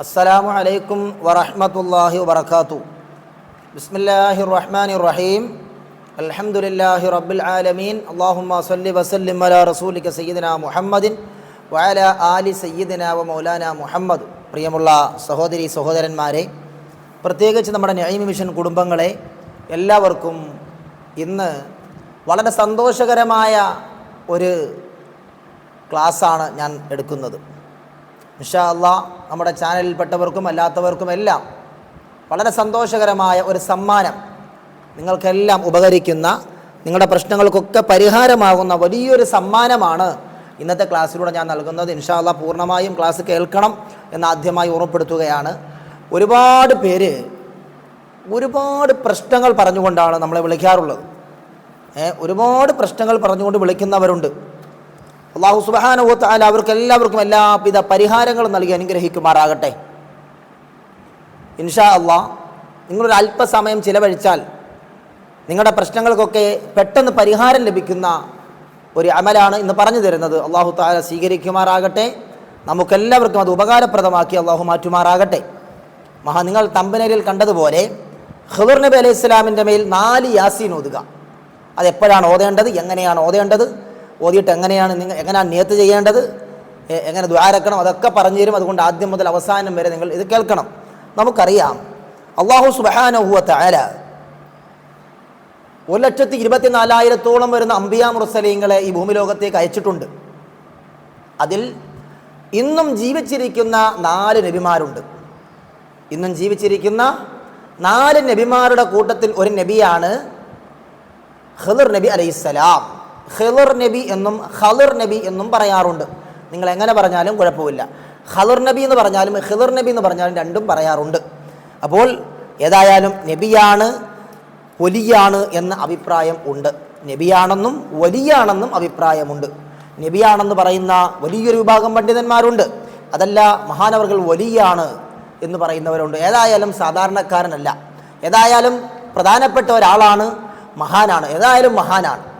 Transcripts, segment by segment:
അസ്സലാമു അലൈക്കും വറഹ്മത്തുള്ളാഹി വബർക്കാത്തു ബിസ്മില്ലാഹി റഹ്മാൻ റഹീം അൽഹംദുലില്ലാഹി റബ്ബിൽ ആലമീൻ. അള്ളാഹുമ്മ സല്ലി വസല്ലിം അലാ റസൂലിക സയ്യിദിന മുഹമ്മദിൻ വാല ആലി സയ്യിദിന വ മൗലാന മുഹമ്മദ്. പ്രിയമുള്ള സഹോദരി സഹോദരന്മാരെ പ്രത്യേകിച്ച് നമ്മുടെ നൈമി മിഷൻ കുടുംബങ്ങളെ എല്ലാവർക്കും ഇന്ന് വളരെ സന്തോഷകരമായ ഒരു ക്ലാസ്സാണ് ഞാൻ എടുക്കുന്നത്. ഇൻഷാ അള്ളാ നമ്മുടെ ചാനലിൽപ്പെട്ടവർക്കും അല്ലാത്തവർക്കും എല്ലാം വളരെ സന്തോഷകരമായ ഒരു സമ്മാനം. നിങ്ങൾക്കെല്ലാം ഉപകരിക്കുന്ന നിങ്ങളുടെ പ്രശ്നങ്ങൾക്കൊക്കെ പരിഹാരമാകുന്ന വലിയൊരു സമ്മാനമാണ് ഇന്നത്തെ ക്ലാസ്സിലൂടെ ഞാൻ നൽകുന്നത്. ഇൻഷാ അള്ളാ പൂർണമായും ക്ലാസ് കേൾക്കണം എന്ന് ആദ്യമായി ഓർമ്മപ്പെടുത്തുകയാണ്. ഒരുപാട് പേര് ഒരുപാട് പ്രശ്നങ്ങൾ പറഞ്ഞുകൊണ്ടാണ് നമ്മളെ വിളിക്കാറുള്ളത്. ഒരുപാട് പ്രശ്നങ്ങൾ പറഞ്ഞുകൊണ്ട് വിളിക്കുന്നവരുണ്ട്. അള്ളാഹു സുബാനുഭവത്ത് ആല അവർക്ക് എല്ലാവർക്കും എല്ലാവിധ പരിഹാരങ്ങളും നൽകി അനുഗ്രഹിക്കുമാറാകട്ടെ. ഇൻഷാ അള്ളാ നിങ്ങളൊരു അല്പസമയം ചിലവഴിച്ചാൽ നിങ്ങളുടെ പ്രശ്നങ്ങൾക്കൊക്കെ പെട്ടെന്ന് പരിഹാരം ലഭിക്കുന്ന ഒരു അമലാണ് ഇന്ന് പറഞ്ഞു തരുന്നത്. അള്ളാഹു താല സ്വീകരിക്കുമാറാകട്ടെ. നമുക്കെല്ലാവർക്കും അത് ഉപകാരപ്രദമാക്കി അള്ളാഹു മാറ്റുമാറാകട്ടെ. മഹാ നിങ്ങൾ തമ്പനരിൽ കണ്ടതുപോലെ ഖുദർ നബി അലൈഹി ഇസ്ലാമിന്റെ മേൽ നാല് യാസീൻ ഓതുക. അതെപ്പോഴാണ് ഓതേണ്ടത്? എങ്ങനെയാണ് ഓതേണ്ടത്? ഓതിയിട്ട് എങ്ങനെയാണ് നിങ്ങൾ എങ്ങനെയാണ് നിയത്ത് ചെയ്യേണ്ടത്? എങ്ങനെ ദ്വാരക്കണം അതൊക്കെ പറഞ്ഞു തരും. അതുകൊണ്ട് ആദ്യം മുതൽ അവസാനം വരെ നിങ്ങൾ ഇത് കേൾക്കണം. നമുക്കറിയാം. അള്ളാഹു സുബാനഹുവ താല ഒരു ലക്ഷത്തി ഇരുപത്തിനാലായിരത്തോളം വരുന്ന അംബിയ മുറസലീങ്ങളെ ഈ ഭൂമിലോകത്തേക്ക് അയച്ചിട്ടുണ്ട്. അതിൽ ഇന്നും ജീവിച്ചിരിക്കുന്ന നാല് നബിമാരുണ്ട്. ഇന്നും ജീവിച്ചിരിക്കുന്ന നാല് നബിമാരുടെ കൂട്ടത്തിൽ ഒരു നബിയാണ് ഖിളിർ നബി അലൈഹിസ്സലാം ഖിളിർ നബി എന്നും ഖളിർ നബി എന്നും പറയാറുണ്ട്. നിങ്ങൾ എങ്ങനെ പറഞ്ഞാലും കുഴപ്പമില്ല. ഖളിർ നബി എന്ന് പറഞ്ഞാലും ഖിളർ നബി എന്ന് പറഞ്ഞാലും രണ്ടും പറയാറുണ്ട്. അപ്പോൾ ഏതായാലും നബിയാണ് വലിയാണ് എന്ന അഭിപ്രായം ഉണ്ട്. നബിയാണെന്നും വലിയാണെന്നും അഭിപ്രായമുണ്ട്. നബിയാണെന്ന് പറയുന്ന വലിയൊരു വിഭാഗം പണ്ഡിതന്മാരുണ്ട്. അതല്ല മഹാനവർകൾ വലിയാണ് എന്ന് പറയുന്നവരുണ്ട്. ഏതായാലും സാധാരണക്കാരനല്ല. ഏതായാലും പ്രധാനപ്പെട്ട ഒരാളാണ് മഹാനാണ്. ഏതായാലും മഹാനാണ്.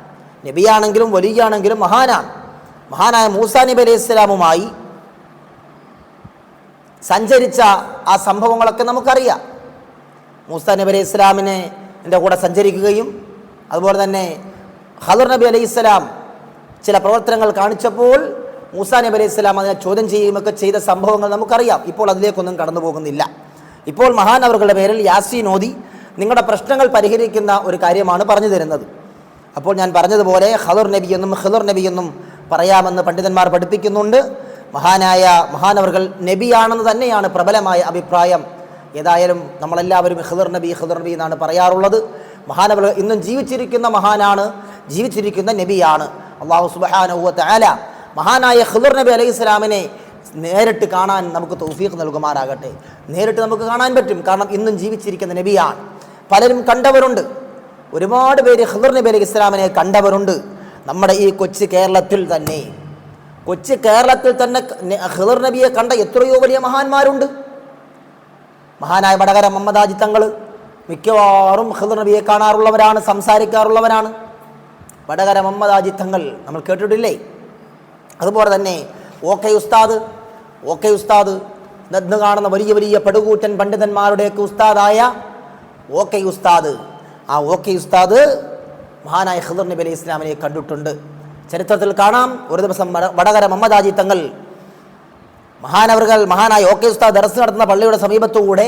നബിയാണെങ്കിലും വലിയാണെങ്കിലും മഹാനാണ്. മഹാനായ മൂസാ നബി അലൈഹി ഇസ്ലാമുമായി സഞ്ചരിച്ച ആ സംഭവങ്ങളൊക്കെ നമുക്കറിയാം. മൂസാ നബി അലൈഹി ഇസ്ലാമിനെ എന്റെ കൂടെ സഞ്ചരിക്കുകയും അതുപോലെ തന്നെ ഹദർ നബി അലൈഹി ഇസ്ലാം ചില പ്രവർത്തനങ്ങൾ കാണിച്ചപ്പോൾ മൂസാ നബി അലൈഹി ഇസ്ലാം അതിനെ ചോദ്യം ചെയ്യുകയൊക്കെ ചെയ്ത സംഭവങ്ങൾ നമുക്കറിയാം. ഇപ്പോൾ അതിലേക്കൊന്നും കടന്നു പോകുന്നില്ല ഇപ്പോൾ മഹാനവറുകളുടെ പേരിൽ യാസീൻ ഓതി നിങ്ങളുടെ പ്രശ്നങ്ങൾ പരിഹരിക്കുന്ന ഒരു കാര്യമാണ് പറഞ്ഞു തരുന്നത്. അപ്പോൾ ഞാൻ പറഞ്ഞതുപോലെ ഖദർ നബി എന്നും ഖദർ നബി എന്നും പറയാമെന്ന് പണ്ഡിതന്മാർ പഠിപ്പിക്കുന്നുണ്ട്. മഹാനായ മഹാനവർകൾ നബിയാണെന്ന് തന്നെയാണ് പ്രബലമായ അഭിപ്രായം. ഏതായാലും നമ്മളെല്ലാവരും ഖദർ നബി ഖദർ നബി എന്നാണ് പറയാറുള്ളത്. മഹാനവർ ഇന്നും ജീവിച്ചിരിക്കുന്ന മഹാനാണ് ജീവിച്ചിരിക്കുന്ന നബിയാണ്. അള്ളാഹു സുബാനുവത്ത് ആല മഹാനായ ഖദർ നബി അലൈഹി സ്വലാമിനെ നേരിട്ട് കാണാൻ നമുക്ക് തൗഫീഖ് നൽകുമാറാകട്ടെ. നേരിട്ട് നമുക്ക് കാണാൻ പറ്റും. കാരണം ഇന്നും ജീവിച്ചിരിക്കുന്ന നബിയാണ്. പലരും കണ്ടവരുണ്ട്. ഒരുപാട് പേര് ഖദർ നബി അലൈഹി ഇസ്ലാമിനെ കണ്ടവരുണ്ട്. നമ്മുടെ ഈ കൊച്ചു കേരളത്തിൽ തന്നെ. കൊച്ചു കേരളത്തിൽ തന്നെ ഖദർ നബിയെ കണ്ട എത്രയോ വലിയ മഹാന്മാരുണ്ട്. മഹാനായ വടകര മമ്മദാജി തങ്ങൾ മിക്കവാറും ഖദർ നബിയെ കാണാറുള്ളവരാണ് സംസാരിക്കാറുള്ളവരാണ്. വടകര മമ്മദാജി തങ്ങൾ നമ്മൾ കേട്ടിട്ടില്ലേ? അതുപോലെ തന്നെ ഓക്കെ ഉസ്താദ് ഓക്കെ ഉസ്താദ് ഇന്ന് കാണുന്ന വലിയ വലിയ പടുകൂറ്റൻ പണ്ഡിതന്മാരുടെയൊക്കെ ഉസ്താദായ ഓക്കെ ഉസ്താദ് ആ ഓക്കെ ഉസ്താദ് മഹാനായ ഖദർ നബി അലൈഹി ഇസ്ലാമിനെ കണ്ടിട്ടുണ്ട്. ചരിത്രത്തിൽ കാണാം. ഒരു ദിവസം വടകര മമ്മദാജി തങ്ങൾ മഹാനവറുകൾ മഹാനായ ഓക്കെ ഉസ്താദ് ദർസ് നടത്തുന്ന പള്ളിയുടെ സമീപത്തുകൂടെ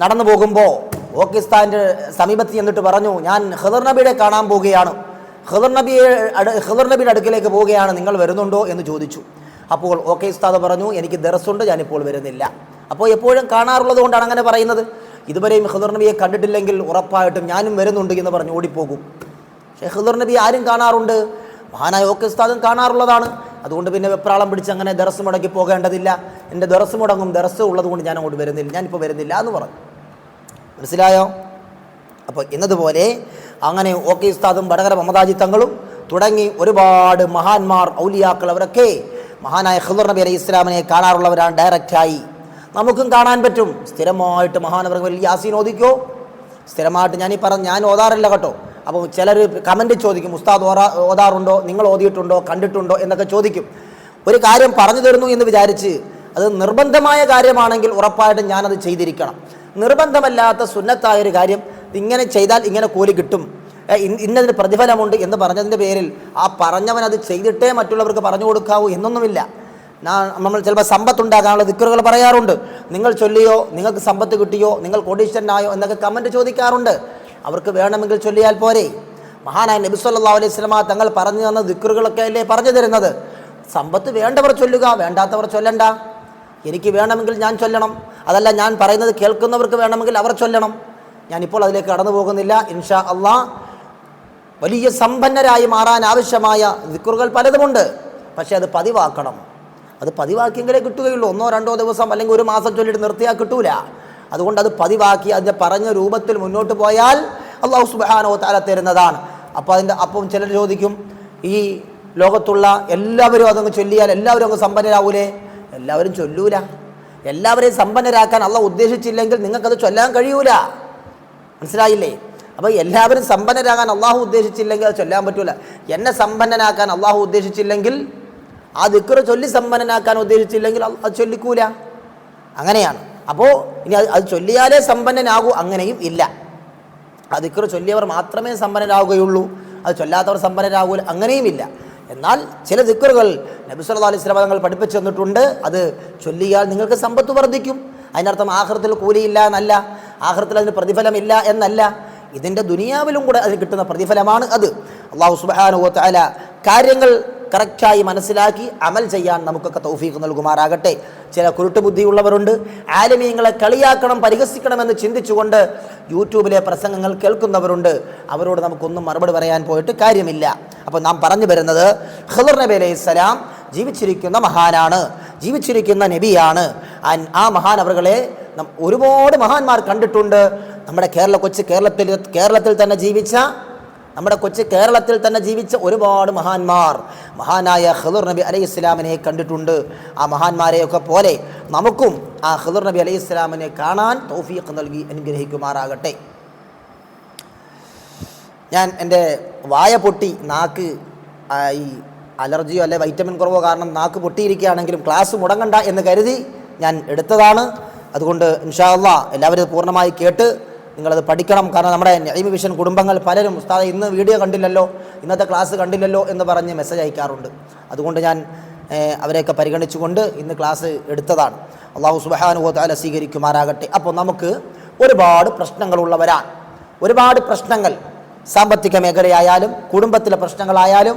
നടന്നു പോകുമ്പോൾ ഓക്കെ ഉസ്താദിന്റെ സമീപത്ത് ചെന്നിട്ട് പറഞ്ഞു ഞാൻ ഖദർ നബിയുടെ കാണാൻ പോവുകയാണ്. ഖദർ നബിയെ അട് നബിയുടെ അടുക്കിലേക്ക് പോവുകയാണ്. നിങ്ങൾ വരുന്നുണ്ടോ? എന്ന് ചോദിച്ചു. അപ്പോൾ ഓക്കെ ഉസ്താദ് പറഞ്ഞു എനിക്ക് ദർസുണ്ട് ഞാനിപ്പോൾ വരുന്നില്ല. അപ്പോൾ എപ്പോഴും കാണാറുള്ളത് കൊണ്ടാണ് അങ്ങനെ പറയുന്നത്. ഇതുവരെയും ഹിദർ നബിയെ കണ്ടിട്ടില്ലെങ്കിൽ ഉറപ്പായിട്ടും ഞാനും വരുന്നുണ്ട് എന്ന് പറഞ്ഞ് ഓടിപ്പോകും. പക്ഷേ ഹിദർ നബി ആരും കാണാറുണ്ട്. മഹാനായ ഓക്കെ ഉസ്താദും കാണാറുള്ളതാണ്. അതുകൊണ്ട് പിന്നെ വെപ്രാളം പിടിച്ച് അങ്ങനെ ദറസ് മുടക്കി പോകേണ്ടതില്ല. എന്റെ ദറസ് മുടങ്ങും ദറസ് ഉള്ളത് കൊണ്ട് ഞാൻ അങ്ങോട്ട് വരുന്നില്ല. ഞാനിപ്പോൾ വരുന്നില്ല എന്ന് പറഞ്ഞു. മനസ്സിലായോ? അപ്പോൾ എന്നതുപോലെ അങ്ങനെ ഓക്കെ ഉസ്താദും വടകര മമതാജി തങ്ങളും തുടങ്ങി ഒരുപാട് മഹാന്മാർ ഔലിയാക്കൾ അവരൊക്കെ മഹാനായ ഖദർ നബി അലൈഹി ഇസ്ലാമിനെ കാണാറുള്ളവരാണ്. ഡയറക്റ്റായി നമുക്കും കാണാൻ പറ്റും. സ്ഥിരമായിട്ട് മഹാനവർ വലിയ യാസീൻ ഓദിക്കോ സ്ഥിരമായിട്ട് ഞാൻ ഈ പറഞ്ഞ ഞാൻ ഓതാറില്ല കേട്ടോ. അപ്പോൾ ചിലർ കമന്റ് ചോദിക്കും ഉസ്താദ് ഓറാ ഓതാറുണ്ടോ? നിങ്ങൾ ഓതിയിട്ടുണ്ടോ? കണ്ടിട്ടുണ്ടോ? എന്നൊക്കെ ചോദിക്കും. ഒരു കാര്യം പറഞ്ഞു തരുന്നു എന്ന് വിചാരിച്ച് അത് നിർബന്ധമായ കാര്യമാണെങ്കിൽ ഉറപ്പായിട്ടും ഞാനത് ചെയ്തിരിക്കണം. നിർബന്ധമല്ലാത്ത സുന്നത്തായൊരു കാര്യം ഇങ്ങനെ ചെയ്താൽ ഇങ്ങനെ കൂലി കിട്ടും. ഇന്ന- ഇന്നതിന് പ്രതിഫലമുണ്ട് എന്ന് പറഞ്ഞതിന്റെ പേരിൽ ആ പറഞ്ഞവൻ അത് ചെയ്തിട്ടേ മറ്റുള്ളവർക്ക് പറഞ്ഞു കൊടുക്കാവൂ എന്നൊന്നുമില്ല. നമ്മൾ ചിലപ്പോൾ സമ്പത്ത് ഉണ്ടാകാനുള്ള ദിക്കറുകൾ പറയാറുണ്ട്. നിങ്ങൾ ചൊല്ലിയോ നിങ്ങൾക്ക് സമ്പത്ത് കിട്ടിയോ നിങ്ങൾ കോടീശ്വരനായോ എന്നൊക്കെ കമന്റ് ചോദിക്കാറുണ്ട്. അവർക്ക് വേണമെങ്കിൽ ചൊല്ലിയാൽ പോരെ. മഹാനായ നബി സല്ലല്ലാഹു അലൈഹി സ്വലമ തങ്ങൾ പറഞ്ഞു തന്ന ദിക്കറുകളൊക്കെ അല്ലേ പറഞ്ഞു തരുന്നത്? സമ്പത്ത് വേണ്ടവർ ചൊല്ലുക വേണ്ടാത്തവർ ചൊല്ലണ്ട. എനിക്ക് വേണമെങ്കിൽ ഞാൻ ചൊല്ലണം. അതല്ല ഞാൻ പറയുന്നത് കേൾക്കുന്നവർക്ക് വേണമെങ്കിൽ അവർ ചൊല്ലണം. ഞാനിപ്പോൾ അതിലേക്ക് കടന്നു പോകുന്നില്ല. ഇൻഷാ അള്ളാ വലിയ സമ്പന്നരായി മാറാൻ ആവശ്യമായ ദിക്കുറുകൾ പലതുമുണ്ട്. പക്ഷേ അത് പതിവാക്കണം. അത് പതിവാക്കിയെങ്കിലേ കിട്ടുകയുള്ളൂ. ഒന്നോ രണ്ടോ ദിവസം അല്ലെങ്കിൽ ഒരു മാസം ചൊല്ലിട്ട് നിർത്തിയാൽ കിട്ടൂല. അതുകൊണ്ട് അത് പതിവാക്കി അതിന്റെ പറഞ്ഞ രൂപത്തിൽ മുന്നോട്ട് പോയാൽ അള്ളാഹു സുബാനോ താല തരുന്നതാണ്. അപ്പോൾ അതിന്റെ അപ്പം ചിലർ ചോദിക്കും ഈ ലോകത്തുള്ള എല്ലാവരും അതങ്ങ് ചൊല്ലിയാൽ എല്ലാവരും അങ്ങ് സമ്പന്നരാവൂലേ? എല്ലാവരും ചൊല്ലൂല. എല്ലാവരെയും സമ്പന്നരാക്കാൻ അള്ളാഹ് ഉദ്ദേശിച്ചില്ലെങ്കിൽ നിങ്ങൾക്കത് ചൊല്ലാൻ കഴിയൂല. മനസ്സിലായില്ലേ? അപ്പോൾ എല്ലാവരും സമ്പന്നരാകാൻ അള്ളാഹു ഉദ്ദേശിച്ചില്ലെങ്കിൽ അത് ചൊല്ലാൻ പറ്റൂല. എന്നെ സമ്പന്നനാക്കാൻ അള്ളാഹു ഉദ്ദേശിച്ചില്ലെങ്കിൽ ആ ദിക്കറ് ചൊല്ലി സമ്പന്നനാക്കാൻ ഉദ്ദേശിച്ചില്ലെങ്കിൽ അത് ചൊല്ലിക്കൂല. അങ്ങനെയാണ്. അപ്പോൾ ഇനി അത് അത് ചൊല്ലിയാലേ സമ്പന്നനാകൂ അങ്ങനെയും ഇല്ല. ആ ദിക്കറ് ചൊല്ലിയവർ മാത്രമേ സമ്പന്നരാകുകയുള്ളൂ അത് ചൊല്ലാത്തവർ സമ്പന്നരാകൂല അങ്ങനെയും ഇല്ല. എന്നാൽ ചില ദിക്കറുകൾ നബി സല്ലല്ലാഹു അലൈഹി വസല്ലം തങ്ങൾ പഠിപ്പിച്ചു തന്നിട്ടുണ്ട്. അത് ചൊല്ലിയാൽ നിങ്ങൾക്ക് സമ്പത്ത് വർദ്ധിക്കും. അതിനർത്ഥം ആഹൃത്തിൽ കൂലിയില്ല എന്നല്ല. ആഹൃത്തിൽ അതിന് പ്രതിഫലമില്ല എന്നല്ല. ഇതിന്റെ ദുനിയാവിലും കൂടെ അതിന് കിട്ടുന്ന പ്രതിഫലമാണ് അത്. അള്ളാഹു സുബ്ഹാനഹു വ കാര്യങ്ങൾ കറക്റ്റായി മനസ്സിലാക്കി അമൽ ചെയ്യാൻ നമുക്കൊക്കെ തൗഫീഖ് നൽകുമാറാകട്ടെ. ചില കുരുട്ട് ബുദ്ധിയുള്ളവരുണ്ട് ആലിമീങ്ങളെ കളിയാക്കണം പരിഹസിക്കണമെന്ന് ചിന്തിച്ചുകൊണ്ട് യൂട്യൂബിലെ പ്രസംഗങ്ങൾ കേൾക്കുന്നവരുണ്ട്. അവരോട് നമുക്കൊന്നും മറുപടി പറയാൻ പോയിട്ട് കാര്യമില്ല. അപ്പോൾ നാം പറഞ്ഞു വരുന്നത് ഖദർ നബി അലൈഹി സ്വലാം ജീവിച്ചിരിക്കുന്ന മഹാനാണ് ജീവിച്ചിരിക്കുന്ന നബിയാണ്. ആ മഹാൻ അവരുടെ ഒരുപാട് മഹാന്മാർ കണ്ടിട്ടുണ്ട്. നമ്മുടെ കേരള കൊച്ചു കേരളത്തിൽ കേരളത്തിൽ തന്നെ ജീവിച്ച നമ്മുടെ കൊച്ചു കേരളത്തിൽ തന്നെ ജീവിച്ച ഒരുപാട് മഹാന്മാർ. മഹാനായ ഹദുർ നബി അലൈഹി ഇസ്ലാമിനെ കണ്ടിട്ടുണ്ട്. ആ മഹാന്മാരെയൊക്കെ പോലെ നമുക്കും ആ ഹദുർ നബി അലൈഹി ഇസ്ലാമിനെ കാണാൻ തൗഫീഖ് നൽകി അനുഗ്രഹിക്കുമാറാകട്ടെ. ഞാൻ എന്റെ വായ പൊട്ടി നാക്ക് ഈ അലർജിയോ അല്ലെ വൈറ്റമിൻ കുറവോ കാരണം നാക്ക് പൊട്ടിയിരിക്കുകയാണെങ്കിലും ക്ലാസ് മുടങ്ങണ്ട എന്ന് കരുതി ഞാൻ എടുത്തതാണ്. അതുകൊണ്ട് ഇൻഷാല്ല എല്ലാവരും പൂർണമായി കേട്ട് നിങ്ങളത് പഠിക്കണം. കാരണം നമ്മുടെ നൈമ വിഷൻ കുടുംബങ്ങൾ പലരും ഉസ്താദ് ഇന്ന് വീഡിയോ കണ്ടില്ലല്ലോ ഇന്നത്തെ ക്ലാസ് കണ്ടില്ലല്ലോ എന്ന് പറഞ്ഞ് മെസ്സേജ് അയക്കാറുണ്ട്. അതുകൊണ്ട് ഞാൻ അവരെയൊക്കെ പരിഗണിച്ചുകൊണ്ട് ഇന്ന് ക്ലാസ് എടുത്തതാണ്. അള്ളാഹു സുബാനുഭവത്താല സ്വീകരിക്കുമാറാകട്ടെ. അപ്പോൾ നമുക്ക് ഒരുപാട് പ്രശ്നങ്ങളുള്ളവരാണ് ഒരുപാട് പ്രശ്നങ്ങൾ സാമ്പത്തിക മേഖലയായാലും കുടുംബത്തിലെ പ്രശ്നങ്ങളായാലും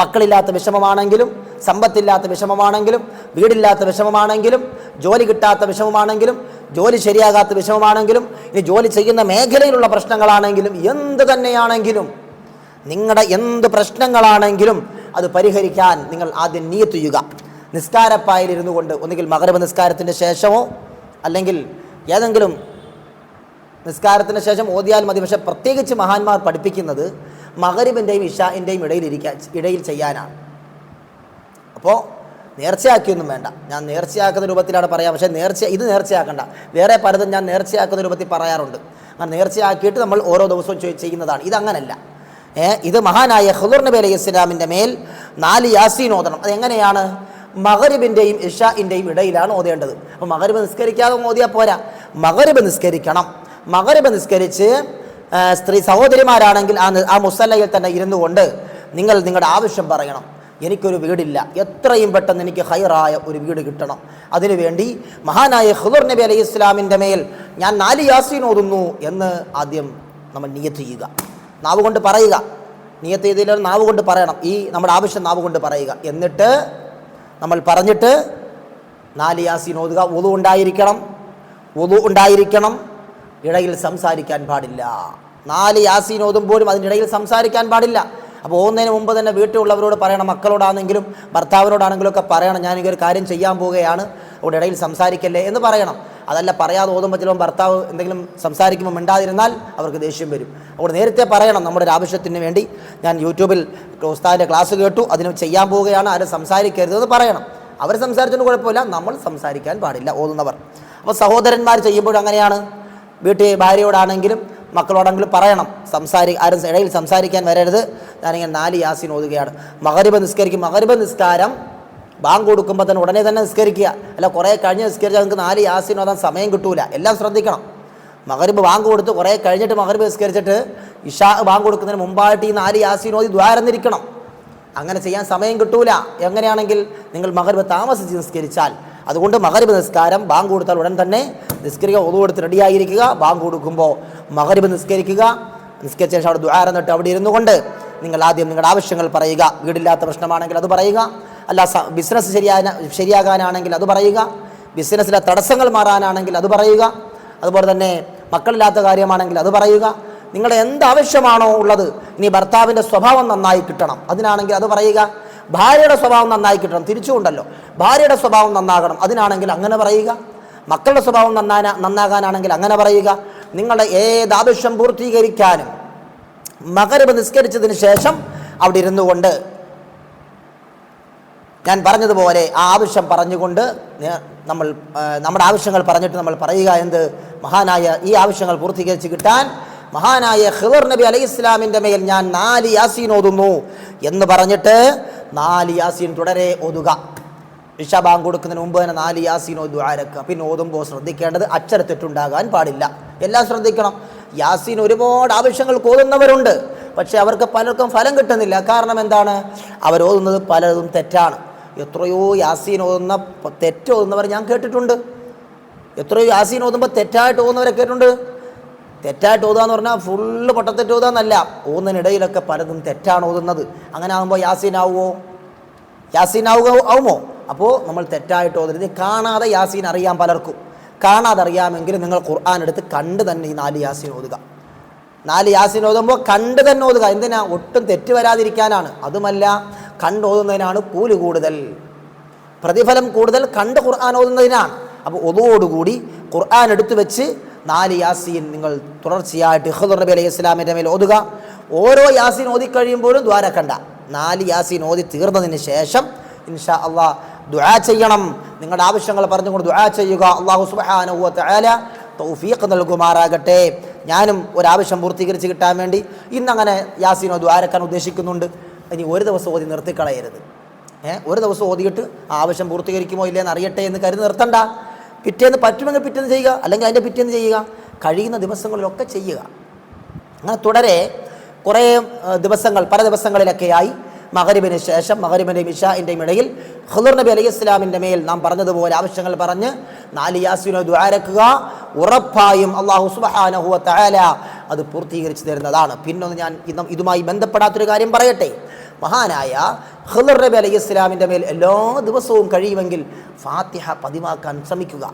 മക്കളില്ലാത്ത വിഷമമാണെങ്കിലും സമ്പത്തില്ലാത്ത വിഷമമാണെങ്കിലും വീടില്ലാത്ത വിഷമമാണെങ്കിലും ജോലി കിട്ടാത്ത വിഷമമാണെങ്കിലും ജോലി ശരിയാകാത്ത വിഷമമാണെങ്കിലും ഇനി ജോലി ചെയ്യുന്ന മേഖലയിലുള്ള പ്രശ്നങ്ങളാണെങ്കിലും എന്ത് തന്നെയാണെങ്കിലും നിങ്ങളുടെ എന്ത് പ്രശ്നങ്ങളാണെങ്കിലും അത് പരിഹരിക്കാൻ നിങ്ങൾ ആദ്യം നീയത്ത് ചെയ്യുക. നിസ്കാരപ്പായിലിരുന്നു കൊണ്ട് ഒന്നുകിൽ മകരവ നിസ്കാരത്തിന്റെ ശേഷമോ അല്ലെങ്കിൽ ഏതെങ്കിലും നിസ്കാരത്തിന് ശേഷം ഓതിയാൽ മതി. പക്ഷേ പ്രത്യേകിച്ച് മഹാന്മാർ പഠിപ്പിക്കുന്നത് മകരിബിന്റെയും ഇഷാന്റെയും ഇടയിൽ ഇരിക്കാൻ ഇടയിൽ ചെയ്യാനാണ്. അപ്പോൾ നേർച്ചയാക്കിയൊന്നും വേണ്ട. ഞാൻ നേർച്ചയാക്കുന്ന രൂപത്തിലാണ് പറയാം പക്ഷേ നേർച്ച ഇത് നേർച്ചയാക്കണ്ട. വേറെ പലതും ഞാൻ നേർച്ചയാക്കുന്ന രൂപത്തിൽ പറയാറുണ്ട്. അങ്ങനെ നേർച്ചയാക്കിയിട്ട് നമ്മൾ ഓരോ ദിവസവും ചെയ്- ചെയ്യുന്നതാണ്. ഇതങ്ങനല്ല. ഇത് മഹാനായ ഹുദുർ നബി അലൈഹി ഇസ്ലാമിന്റെ മേൽ നാല് യാസീൻ ഓതണം. അതെങ്ങനെയാണ്? മകരിബിന്റെയും ഇഷാഇന്റെയും ഇടയിലാണ് ഓതേണ്ടത്. അപ്പോൾ മകരബ് നിസ്കരിക്കാതെ ഓതിയാൽ പോരാ. മകരബ് നിസ്കരിക്കണം. മകരബ് നിസ്കരിച്ച് സ്ത്രീ സഹോദരിമാരാണെങ്കിൽ ആ ആ മുസല്ലയിൽ തന്നെ ഇരുന്നു കൊണ്ട് നിങ്ങൾ നിങ്ങളുടെ ആവശ്യം പറയണം. എനിക്കൊരു വീടില്ല. എത്രയും പെട്ടെന്ന് എനിക്ക് ഹൈറായ ഒരു വീട് കിട്ടണം. അതിനുവേണ്ടി മഹാനായ ഖുദർ നബി അലൈഹി ഇസ്ലാമിന്റെ മേൽ ഞാൻ നാല് യാസീൻ ഓതുന്നു എന്ന് ആദ്യം നമ്മൾ നിയത്ത് ചെയ്യുക. നാവ് കൊണ്ട് പറയുക. നിയത്ത് ചെയ്തതിൽ നാവ് കൊണ്ട് പറയണം. ഈ നമ്മുടെ ആവശ്യം നാവ് കൊണ്ട് പറയുക. എന്നിട്ട് നമ്മൾ പറഞ്ഞിട്ട് നാല് യാസീൻ ഓതുക. ഒതു ഉണ്ടായിരിക്കണം. ഒതു ഉണ്ടായിരിക്കണം. ഇടയിൽ സംസാരിക്കാൻ പാടില്ല. നാല് യാസീൻ ഓതുമ്പോഴും ഇടയിൽ സംസാരിക്കാൻ പാടില്ല. അപ്പോൾ പോകുന്നതിന് മുമ്പ് തന്നെ വീട്ടിലുള്ളവരോട് പറയണം മക്കളോടാണെങ്കിലും ഭർത്താവിനോടാണെങ്കിലും ഒക്കെ പറയണം ഞാൻ ഒരു കാര്യം ചെയ്യാൻ പോവുകയാണ് അവിടെ ഇടയിൽ സംസാരിക്കല്ലേ എന്ന് പറയണം. അതല്ല പറയാതെ ഓതുമ്പോൾ ചിലപ്പോൾ ഭർത്താവ് എന്തെങ്കിലും സംസാരിക്കുമ്പോൾ മിണ്ടാതിരുന്നാൽ അവർക്ക് ദേഷ്യം വരും. അവിടെ നേരത്തെ പറയണം നമ്മുടെ ഒരു ആവശ്യത്തിന് വേണ്ടി. ഞാൻ യൂട്യൂബിൽ ഉസ്താദിന്റെ ക്ലാസ് കേട്ടു അതിന് ചെയ്യാൻ പോവുകയാണ് ആരും സംസാരിക്കരുതെന്ന് പറയണം. അവർ സംസാരിച്ചുകൊണ്ട് കുഴപ്പമില്ല നമ്മൾ സംസാരിക്കാൻ പാടില്ല ഓതുന്നവർ. അപ്പോൾ സഹോദരന്മാർ ചെയ്യുമ്പോഴും അങ്ങനെയാണ്. വീട്ടിൽ ഭാര്യയോടാണെങ്കിലും മക്കളോടെങ്കിലും പറയണം. സംസാരി ആരും ഇടയിൽ സംസാരിക്കാൻ വരരുത്. ഞാനിങ്ങനെ നാല് യാസിൻ ഓതുകയാണ്. മകരിബ നിസ്കരിക്കും. മകരിബ നിസ്കാരം ബാങ്ക് കൊടുക്കുമ്പോൾ തന്നെ ഉടനെ തന്നെ നിസ്കരിക്കുക. അല്ല കുറേ കഴിഞ്ഞ് നിസ്കരിച്ചാൽ നിങ്ങൾക്ക് നാല് യാസിൻ ഓതാൻ സമയം കിട്ടൂല. എല്ലാം ശ്രദ്ധിക്കണം. മകരിബ് ബാങ്ക് കൊടുത്ത് കുറേ കഴിഞ്ഞിട്ട് മകരിബ് നിസ്കരിച്ചിട്ട് ഇഷാ ബാങ്ക് കൊടുക്കുന്നതിന് മുമ്പായിട്ട് ഈ നാല് യാസിൻ ഓതി ദ്വാരന്നിരിക്കണം. അങ്ങനെ ചെയ്യാൻ സമയം കിട്ടൂല. എങ്ങനെയാണെങ്കിൽ നിങ്ങൾ മകരിബ് താമസിച്ച് നിസ്കരിച്ചാൽ. അതുകൊണ്ട് മകരിബ് നിസ്കാരം ബാങ്ക് കൊടുത്താൽ ഉടൻ തന്നെ നിസ്കരിക്കുക ഒതു കൊടുത്ത് റെഡിയായിരിക്കുക. ബാങ്ക് കൊടുക്കുമ്പോൾ മകരിബ് നിസ്കരിക്കുക. നിസ്കരിച്ച ശേഷം അവിടെ ദ്വാരന്നിട്ട് അവിടെ ഇരുന്നു കൊണ്ട് നിങ്ങൾ ആദ്യം നിങ്ങളുടെ ആവശ്യങ്ങൾ പറയുക. വീടില്ലാത്ത പ്രശ്നമാണെങ്കിൽ അത് പറയുക. അല്ല ബിസിനസ് ശരിയാന ശരിയാകാനാണെങ്കിൽ അത് പറയുക. ബിസിനസ്സിലെ തടസ്സങ്ങൾ മാറാനാണെങ്കിൽ അത് പറയുക. അതുപോലെ തന്നെ മക്കളില്ലാത്ത കാര്യമാണെങ്കിൽ അത് പറയുക. നിങ്ങളുടെ എന്ത് ആവശ്യമാണോ ഉള്ളത് ഇനി ഭർത്താവിന്റെ സ്വഭാവം നന്നായി കിട്ടണം. അതിനാണെങ്കിൽ അത് പറയുക. ഭാര്യയുടെ സ്വഭാവം നന്നായി കിട്ടണം. തിരിച്ചുകൊണ്ടല്ലോ. ഭാര്യയുടെ സ്വഭാവം നന്നാകണം. അതിനാണെങ്കിൽ അങ്ങനെ പറയുക. മക്കളുടെ സ്വഭാവം നന്നാന നന്നാകാനാണെങ്കിൽ അങ്ങനെ പറയുക. നിങ്ങളുടെ ഏത് ആവശ്യം പൂർത്തീകരിക്കാനും മകരവ് നിസ്കരിച്ചതിന് ശേഷം അവിടെ ഇരുന്നു കൊണ്ട് ഞാൻ പറഞ്ഞതുപോലെ ആ ആവശ്യം പറഞ്ഞുകൊണ്ട് നമ്മൾ നമ്മുടെ ആവശ്യങ്ങൾ പറഞ്ഞിട്ട് നമ്മൾ പറയുക എന്ത്? മഹാനായ ഈ ആവശ്യങ്ങൾ പൂർത്തീകരിച്ച് കിട്ടാൻ മഹാനായ ഹിർ നബി അലൈഹി ഇസ്ലാമിന്റെ മേൽ ഞാൻ നാല് യാസീൻ ഓതുന്നു എന്ന് പറഞ്ഞിട്ട് നാല് യാസീൻ തുടരെ ഓതുക. ഇഷ ബാങ്ക് കൊടുക്കുന്നതിന് മുമ്പ് തന്നെ നാല് യാസീനോ ദ്വാരക്ക. പിന്നെ ഓതുമ്പോൾ ശ്രദ്ധിക്കേണ്ടത് അച്ചരത്തെറ്റുണ്ടാകാൻ പാടില്ല. എല്ലാം ശ്രദ്ധിക്കണം. യാസീൻ ഒരുപാട് ആവശ്യങ്ങൾ ഓതുന്നവരുണ്ട് പക്ഷേ അവർക്ക് പലർക്കും ഫലം കിട്ടുന്നില്ല. കാരണം എന്താണ്? അവർ ഓതുന്നത് പലതും തെറ്റാണ്. എത്രയോ യാസീൻ ഓതുന്ന തെറ്റോതുന്നവർ ഞാൻ കേട്ടിട്ടുണ്ട്. എത്രയോ യാസീൻ ഓതുമ്പോൾ തെറ്റായിട്ട് ഓതുന്നവരെ കേട്ടിട്ടുണ്ട്. തെറ്റായിട്ട് ഓതുക എന്ന് പറഞ്ഞാൽ ഫുള്ള് പൊട്ടത്തെറ്റ് ഓതുക എന്നല്ല ഓതുന്നതിനിടയിലൊക്കെ പലതും തെറ്റാണ് ഓതുന്നത്. അങ്ങനെ ആകുമ്പോൾ യാസീൻ ആവുമോ യാസീൻ ആവുക ആവുമോ? അപ്പോൾ നമ്മൾ തെറ്റായിട്ട് ഓതരുത്. കാണാതെ യാസീൻ അറിയാം പലർക്കും. കാണാതെ അറിയാമെങ്കിൽ നിങ്ങൾ ഖുർആൻ എടുത്ത് കണ്ട് തന്നെ ഈ നാല് യാസീൻ ഓതുക. നാല് യാസീൻ ഓതുമ്പോൾ കണ്ട് തന്നെ ഓതുക. എന്തിനാ? ഒട്ടും തെറ്റ് വരാതിരിക്കാനാണ്. അതുമല്ല കണ്ടോതുന്നതിനാണ് കൂലി കൂടുതൽ. പ്രതിഫലം കൂടുതൽ കണ്ട് ഖുർആൻ ഓതുന്നതിനാണ്. അപ്പോൾ ഒതുവോടുകൂടി ഖുർആൻ എടുത്തു വെച്ച് നാല് യാസീൻ നിങ്ങൾ തുടർച്ചയായിട്ട് ഇഹദുർ നബി അലൈഹി ഇസ്ലാമിന്റെ മേൽ ഓതുക. ഓരോ യാസീൻ ഓതിക്കഴിയുമ്പോഴും ദ്വാരക്കണ്ട. നാല് യാസീൻ ഓതി തീർന്നതിന് ശേഷം ഇൻഷാ അള്ളാഹ് ദുആ ചെയ്യണം. നിങ്ങളുടെ ആവശ്യങ്ങൾ പറഞ്ഞുകൊണ്ട് ദുആ ചെയ്യുക. അള്ളാഹു വ തആല തൗഫീഖ് നൽകുമാറാകട്ടെ. ഞാനും ഒരാവശ്യം പൂർത്തീകരിച്ച് കിട്ടാൻ വേണ്ടി ഇന്നങ്ങനെ യാസീനോ ദ്വാരക്കാൻ ഉദ്ദേശിക്കുന്നുണ്ട്. ഇനി ഒരു ദിവസം ഓതി നിർത്തിക്കളയരുത്. ഏ ഒരു ദിവസം ഓതിയിട്ട് ആവശ്യം പൂർത്തീകരിക്കുമോ ഇല്ലയെന്ന് അറിയട്ടെ എന്ന് കരുതി നിർത്തണ്ട. പിറ്റേന്ന് പറ്റുമെങ്കിൽ പിറ്റേന്ന് ചെയ്യുക. അല്ലെങ്കിൽ അതിന്റെ പിറ്റേന്ന് ചെയ്യുക. കഴിയുന്ന ദിവസങ്ങളിലൊക്കെ ചെയ്യുക. അങ്ങനെ തുടരെ കുറേ ദിവസങ്ങൾ പല ദിവസങ്ങളിലൊക്കെയായി മകരിബിന് ശേഷം മകരിബിന്റെയും ഇഷാന്റെയും ഇടയിൽ ഖുദർ നബി അലൈഹി ഇസ്ലാമിന്റെ മേൽ നാം പറഞ്ഞതുപോലെ ആവശ്യങ്ങൾ പറഞ്ഞ് നാല് യാസിനോ ദ്വാരക്കുക ഉറപ്പായും അള്ളാഹു സുബ്ഹാനഹു വ തആല അത് പൂർത്തീകരിച്ചു തരുന്നതാണ്. പിന്നൊന്ന് ഞാൻ ഇന്നും ഇതുമായി ബന്ധപ്പെടാത്തൊരു കാര്യം പറയട്ടെ. മഹാനായ ഖുദർ നബി അലൈഹി ഇസ്ലാമിന്റെ മേൽ എല്ലാ ദിവസവും കഴിയുമെങ്കിൽ ഫാത്തിഹ പതിവാക്കാൻ ശ്രമിക്കുക.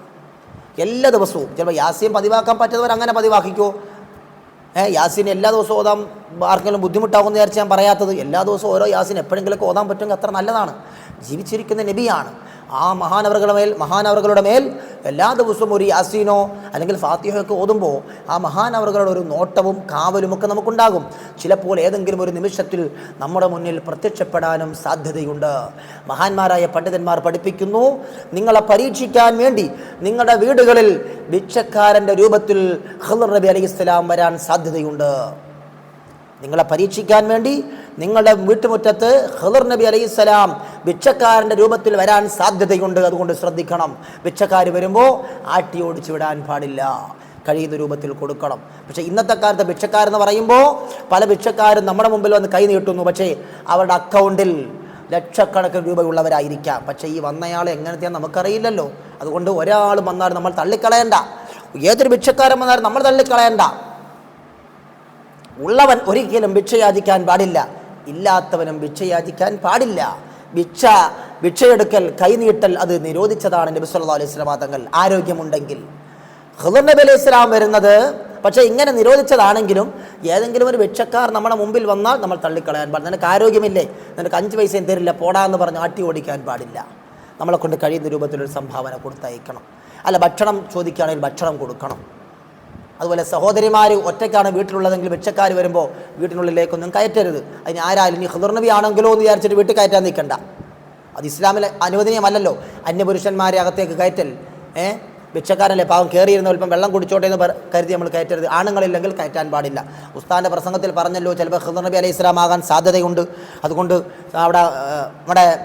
എല്ലാ ദിവസവും. ചിലപ്പോൾ യാസീൻ പതിവാക്കാൻ പറ്റുന്നവർ അങ്ങനെ പതിവാക്കിക്കോ? യാസീൻ എല്ലാ ദിവസവും ഓതാൻ ആർക്കെങ്കിലും ബുദ്ധിമുട്ടാകുമെന്ന് വിചാരിച്ച് ഞാൻ പറയാത്തത് എല്ലാ ദിവസവും ഓരോ യാസിൻ എപ്പോഴെങ്കിലുമൊക്കെ ഓതാൻ പറ്റുമെങ്കിൽ അത്ര നല്ലതാണ്. ജീവിച്ചിരിക്കുന്ന നബിയാണ്. ആ മഹാനവറുകളുടെ മേൽ മഹാനവറുകളുടെ മേൽ എല്ലാ ദിവസവും ഒരു യാസീനോ അല്ലെങ്കിൽ ഫാത്തിഹയൊക്കെ ഓതുമ്പോൾ ആ മഹാനവറുകളുടെ ഒരു നോട്ടവും കാവലും ഒക്കെ നമുക്കുണ്ടാകും. ചിലപ്പോൾ ഏതെങ്കിലും ഒരു നിമിഷത്തിൽ നമ്മുടെ മുന്നിൽ പ്രത്യക്ഷപ്പെടാനും സാധ്യതയുണ്ട്. മഹാന്മാരായ പണ്ഡിതന്മാർ പഠിപ്പിക്കുന്നു നിങ്ങളെ പരീക്ഷിക്കാൻ വേണ്ടി നിങ്ങളുടെ വീടുകളിൽ ഭിക്ഷക്കാരന്റെ രൂപത്തിൽ ഖദർ നബി അലൈഹി വരാൻ സാധ്യതയുണ്ട്. നിങ്ങളെ പരീക്ഷിക്കാൻ വേണ്ടി നിങ്ങളുടെ വീട്ടുമുറ്റത്ത് ഹദർ നബി അലൈഹി സ്വലാം ഭിക്ഷക്കാരന്റെ രൂപത്തിൽ വരാൻ സാധ്യതയുണ്ട്. അതുകൊണ്ട് ശ്രദ്ധിക്കണം. ഭിക്ഷക്കാർ വരുമ്പോൾ ആട്ടി ഓടിച്ചു വിടാൻ പാടില്ല. കഴിയുന്ന രൂപത്തിൽ കൊടുക്കണം. പക്ഷേ ഇന്നത്തെ കാലത്ത് ഭിക്ഷക്കാരെന്ന് പറയുമ്പോൾ പല ഭിക്ഷക്കാരും നമ്മുടെ മുമ്പിൽ വന്ന് കൈ നീട്ടുന്നു. പക്ഷേ അവരുടെ അക്കൗണ്ടിൽ ലക്ഷക്കണക്കിന് രൂപയുള്ളവരായിരിക്കാം. പക്ഷേ ഈ വന്നയാൾ എങ്ങനത്തെയാണെന്ന് നമുക്കറിയില്ലല്ലോ. അതുകൊണ്ട് ഒരാൾ വന്നാൽ നമ്മൾ തള്ളിക്കളയണ്ട. ഏതൊരു ഭിക്ഷക്കാരൻ വന്നാലും നമ്മൾ തള്ളിക്കളയണ്ട. ഉള്ളവൻ ഒരിക്കലും ഭിക്ഷയാചിക്കാൻ പാടില്ല. ഇല്ലാത്തവനും ഭിക്ഷയാചിക്കാൻ പാടില്ല. ഭിക്ഷ ഭിക്ഷയെടുക്കൽ കൈനീട്ടൽ അത് നിരോധിച്ചതാണ് നബി സല്ലാ അലൈഹി സ്വലാ തങ്ങൾ. ആരോഗ്യമുണ്ടെങ്കിൽ. ഖുദർ നബി അലൈഹി സ്വലാം വരുന്നത് പക്ഷേ ഇങ്ങനെ നിരോധിച്ചതാണെങ്കിലും ഏതെങ്കിലും ഒരു ഭിക്ഷക്കാർ നമ്മുടെ മുമ്പിൽ വന്നാൽ നമ്മൾ തള്ളിക്കളയാൻ പാടില്ല. നിനക്ക് ആരോഗ്യമില്ലേ? നിനക്ക് അഞ്ച് പൈസയും തരില്ല പോടാ എന്ന് പറഞ്ഞ് ആട്ടി ഓടിക്കാൻ പാടില്ല. നമ്മളെ കൊണ്ട് കഴിയുന്ന രൂപത്തിലൊരു സംഭാവന കൊടുത്തയക്കണം. അല്ല ഭക്ഷണം ചോദിക്കുകയാണെങ്കിൽ ഭക്ഷണം കൊടുക്കണം. അതുപോലെ സഹോദരിമാർ ഒറ്റയ്ക്കാണ് വീട്ടിലുള്ളതെങ്കിൽ ഭിക്ഷക്കാർ വരുമ്പോൾ വീട്ടിനുള്ളിലേക്കൊന്നും കയറ്റരുത്. അതിന് ആരായാലും ഇനി ഖുദർ നബി ആണെങ്കിലോ എന്ന് വിചാരിച്ചിട്ട് വീട്ടിൽ കയറ്റാൻ നിൽക്കണ്ട. അത് ഇസ്ലാമിലെ അനുവദനീയമല്ലല്ലോ. അന്യപുരുഷന്മാരെ അകത്തേക്ക് കയറ്റൽ. ഏ? ഭിക്ഷക്കാരല്ലേ പാവം കയറിയിരുന്ന ഇപ്പം വെള്ളം കുടിച്ചോട്ടെ എന്ന് കരുതി നമ്മൾ കയറ്റരുത്. ആണുങ്ങളില്ലെങ്കിൽ കയറ്റാൻ പാടില്ല. ഉസ്താന്റെ പ്രസംഗത്തിൽ പറഞ്ഞല്ലോ ചിലപ്പോൾ ഖുദർ നബി അലൈഹി ഇസ്ലാം ആകാൻ സാധ്യതയുണ്ട്. അതുകൊണ്ട് അവിടെ നമ്മുടെ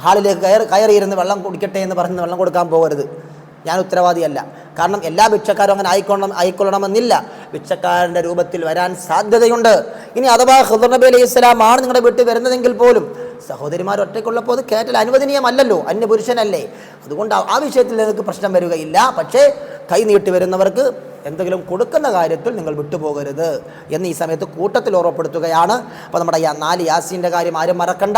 ഹാളിലേക്ക് കയറി കയറിയിരുന്ന് വെള്ളം കുടിക്കട്ടെ എന്ന് പറഞ്ഞ് വെള്ളം കൊടുക്കാൻ പോകരുത്. ഞാൻ ഉത്തരവാദിയല്ല. കാരണം എല്ലാ ഭിക്ഷക്കാരും അങ്ങനെ ആയിക്കൊള്ളണം ആയിക്കൊള്ളണമെന്നില്ല. ഭിക്ഷക്കാരന്റെ രൂപത്തിൽ വരാൻ സാധ്യതയുണ്ട്. ഇനി അഥവാ ഹുദർ നബി അലൈഹി സ്വലാം ആണ് നിങ്ങളുടെ വീട്ടിൽ വരുന്നതെങ്കിൽ പോലും സഹോദരിമാർ ഒറ്റയ്ക്കുള്ളപ്പോൾ അത് കയറ്റൽ അനുവദനീയമല്ലല്ലോ അന്യപുരുഷനല്ലേ. അതുകൊണ്ട് ആ- വിഷയത്തിൽ നിങ്ങൾക്ക് പ്രശ്നം വരികയില്ല. പക്ഷേ കൈ നീട്ടി വരുന്നവർക്ക് എന്തെങ്കിലും കൊടുക്കുന്ന കാര്യത്തിൽ നിങ്ങൾ വിട്ടുപോകരുത് എന്ന് ഈ സമയത്ത് കൂട്ടത്തിൽ ഓർമ്മപ്പെടുത്തുകയാണ്. അപ്പോൾ നമ്മുടെ യാ- നാല് യാസീന്റെ കാര്യം ആരും മറക്കണ്ട.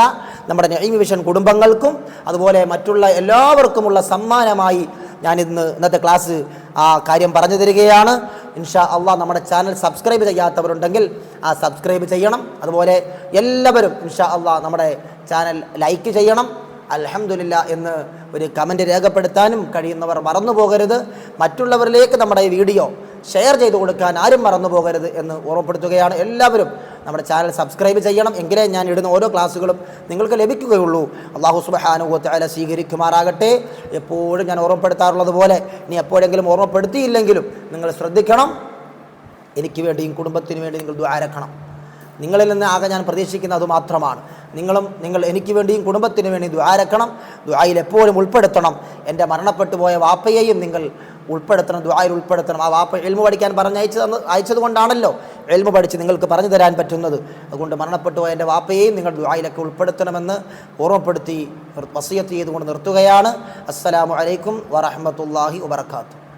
നമ്മുടെ നെയ്മി വിഷൻ കുടുംബങ്ങൾക്കും അതുപോലെ മറ്റുള്ള എല്ലാവർക്കുമുള്ള സമ്മാനമായി ഞാൻ ഇന്ന് ഇന്നത്തെ ക്ലാസ് ആ കാര്യം പറഞ്ഞു തരികയാണ്. ഇൻഷാ അള്ളാഹ് നമ്മുടെ ചാനൽ സബ്സ്ക്രൈബ് ചെയ്യാത്തവരുണ്ടെങ്കിൽ ആ സബ്സ്ക്രൈബ് ചെയ്യണം. അതുപോലെ എല്ലാവരും ഇൻഷാ അള്ളാഹ് നമ്മുടെ ചാനൽ ലൈക്ക് ചെയ്യണം. അലഹമില്ല എന്ന് ഒരു കമന്റ് രേഖപ്പെടുത്താനും കഴിയുന്നവർ മറന്നു പോകരുത്. മറ്റുള്ളവരിലേക്ക് നമ്മുടെ ഈ വീഡിയോ ഷെയർ ചെയ്തു കൊടുക്കാൻ ആരും മറന്നു പോകരുത് എന്ന് ഓർമ്മപ്പെടുത്തുകയാണ്. എല്ലാവരും നമ്മുടെ ചാനൽ സബ്സ്ക്രൈബ് ചെയ്യണം എങ്കിലേ ഞാൻ ഇടുന്ന ഓരോ ക്ലാസ്സുകളും നിങ്ങൾക്ക് ലഭിക്കുകയുള്ളൂ. അള്ളാഹു സുബഹാനുഭവത്തെ സ്വീകരിക്കുമാറാകട്ടെ. എപ്പോഴും ഞാൻ ഓർമ്മപ്പെടുത്താറുള്ളത് പോലെ ഇനി എപ്പോഴെങ്കിലും ഓർമ്മപ്പെടുത്തിയില്ലെങ്കിലും നിങ്ങൾ ശ്രദ്ധിക്കണം. എനിക്ക് വേണ്ടിയും കുടുംബത്തിന് വേണ്ടി നിങ്ങൾ ദ്വാരക്കണം നിങ്ങളിൽ നിന്ന് ആകെ ഞാൻ പ്രതീക്ഷിക്കുന്നത് മാത്രമാണ്. നിങ്ങളും നിങ്ങൾ എനിക്ക് വേണ്ടിയും കുടുംബത്തിന് വേണ്ടി ദ്വാരക്കണം ദ്വായിൽ എപ്പോഴും ഉൾപ്പെടുത്തണം. എന്റെ മരണപ്പെട്ടു പോയ വാപ്പയെയും നിങ്ങൾ ഉൾപ്പെടുത്തണം ദ്വായിൽ ഉൾപ്പെടുത്തണം. ആ വാപ്പ എൽമു പഠിക്കാൻ പറഞ്ഞയച്ചു തന്ന് അയച്ചത് കൊണ്ടാണല്ലോ എൽമു പഠിച്ച് നിങ്ങൾക്ക് പറഞ്ഞു തരാൻ പറ്റുന്നത്. അതുകൊണ്ട് മരണപ്പെട്ടു പോയ എന്റെ വാപ്പയെയും നിങ്ങൾ ദ്വായിലൊക്കെ ഉൾപ്പെടുത്തണമെന്ന് ഓർമ്മപ്പെടുത്തി വസിയത്ത് ചെയ്തുകൊണ്ട് നിർത്തുകയാണ്. അസ്സലാമു അലൈക്കും വറഹമത്തല്ലാഹി വബർക്കാത്തു